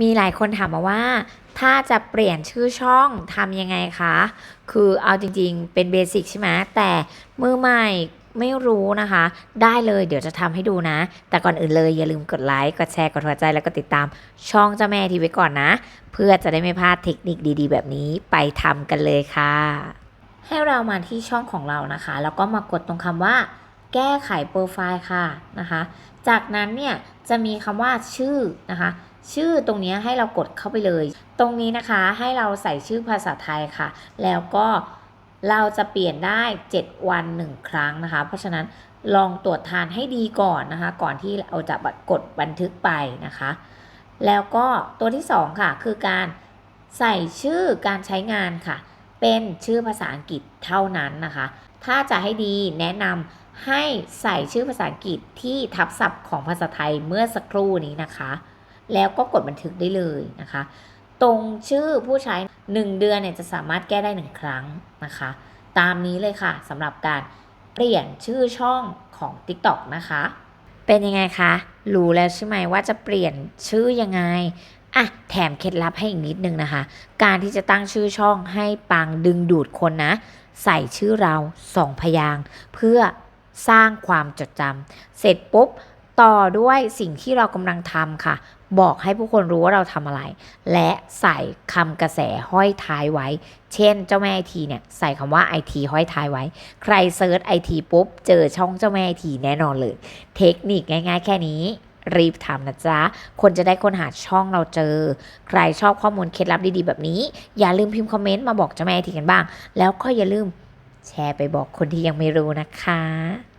มีหลายคนถามมาว่า ถ้าจะเปลี่ยนชื่อช่องทำยังไงคะ คือเอาจริงๆ เป็นเบสิกใช่ไหมแต่มือใหม่ไม่รู้นะคะ ได้เลยเดี๋ยวจะทำให้ดูนะ แต่ก่อนอื่นเลยอย่าลืมกดไลค์ กดแชร์ กดหัวใจ แล้วก็ติดตามช่องเจ้าแม่ทีไว้ก่อนนะ เพื่อจะได้ไม่พลาดเทคนิคดีๆ แบบนี้ไปทำกันเลยค่ะ ให้เรามาที่ช่องของเรานะคะ แล้วก็มากดตรงคำว่า แก้ไขโปรไฟล์ค่ะนะคะ จากนั้นเนี่ยจะมีคำว่าชื่อนะคะ ชื่อตรงนี้ให้เรากดเข้าไปเลย ตรงนี้นะคะให้เราใส่ชื่อภาษาไทยค่ะ แล้วก็เราจะเปลี่ยนได้ 7 วัน 1 ครั้งนะคะ เพราะฉะนั้นลองตรวจทานให้ดีก่อนนะคะ ก่อนที่เราจะกดบันทึกไปนะคะ แล้วก็ตัวที่ 2 ค่ะ คือการใส่ชื่อการใช้งานค่ะ เป็นชื่อภาษาอังกฤษเท่านั้นนะคะ ถ้าจะให้ดีแนะนำให้ใส่ชื่อภาษาอังกฤษที่ทับศัพท์ของภาษาไทยเมื่อสักครู่นี้นะคะ แล้วก็กดบันทึกได้เลยนะคะ ตรงชื่อผู้ใช้ 1 เดือนเนี่ยจะสามารถแก้ได้ 1 ครั้งนะคะ ตามนี้เลยค่ะสำหรับการเปลี่ยนชื่อช่องของ TikTok นะคะ เป็นยังไงคะ รู้แล้วใช่ไหมว่าจะเปลี่ยนชื่อยังไง อะแถมเคล็ดลับให้อีกนิดนึงนะคะ การที่จะตั้งชื่อช่องให้ปังดึงดูดคนนะ ใส่ชื่อเราสองพยางเพื่อสร้างความจดจำเสร็จปุ๊บต่อด้วยสิ่งที่เรากำลังทำค่ะ บอกให้ผู้คนรู้ว่าเราทำอะไร และใส่คำกระแสห้อยท้ายไว้ เช่นเจ้าแม่ไอทีเนี่ยใส่คำว่าไอทีห้อยท้ายไว้ ใครเซิร์ชไอทีปุ๊บ เจอช่องเจ้าแม่ไอทีแน่นอนเลย เทคนิคง่ายๆแค่นี้ รีบทำนะจ๊ะ คนจะได้ค้นหาช่องเราเจอ ใครชอบข้อมูลเคล็ดลับดีๆ แบบนี้ อย่าลืมพิมพ์คอมเมนต์มาบอกเจ้าแม่ทีกันบ้าง แล้วก็อย่าลืมแชร์ไปบอกคนที่ยังไม่รู้นะคะ